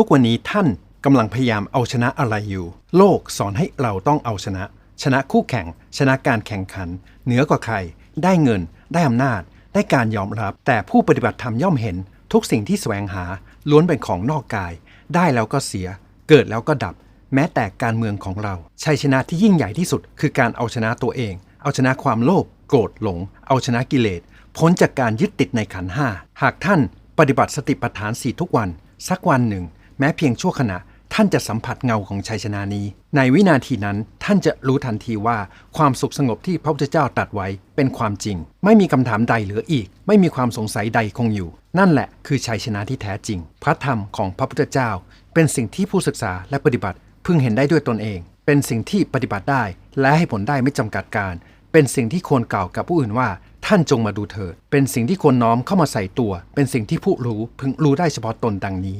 ทุกวันนี้ท่านกำลังพยายามเอาชนะอะไรอยู่ โลกสอนให้เราต้องเอาชนะ ชนะคู่แข่ง ชนะการแข่งขัน เหนือกว่าใคร ได้เงิน ได้อำนาจ ได้การยอมรับ แต่ผู้ปฏิบัติธรรมย่อมเห็น ทุกสิ่งที่แสวงหา ล้วนเป็นของนอกกาย ได้แล้วก็เสีย เกิดแล้วก็ดับ แม้แต่การเมืองของเรา ชัยชนะที่ยิ่งใหญ่ที่สุด คือการเอาชนะตัวเอง เอาชนะความโลภ โกรธ หลง เอาชนะกิเลส พ้นจากการยึดติดในขันห้า หากท่านปฏิบัติสติปัฏฐานสี่ทุกวัน สักวันหนึ่ง แม้เพียงชั่วขณะท่านจะสัมผัสเงาของชัยชนะนี้ ในวินาทีนั้นท่านจะรู้ทันทีว่าความสุขสงบที่พระพุทธเจ้าตรัสไว้เป็นความจริง ไม่มีคำถามใดเหลืออีก ไม่มีความสงสัยใดคงอยู่ นั่นแหละคือชัยชนะที่แท้จริง พระธรรมของพระพุทธเจ้า เป็นสิ่งที่ผู้ศึกษาและปฏิบัติพึงเห็นได้ด้วยตนเอง เป็นสิ่งที่ปฏิบัติได้ และให้ผลได้ไม่จำกัดการ เป็นสิ่งที่ควรกล่าวกับผู้อื่นว่าท่านจงมาดูเถิดเป็นสิ่งที่ควรน้อมเข้ามาใส่ตัว เป็นสิ่งที่ผู้รู้พึงรู้ได้เฉพาะตนดังนี้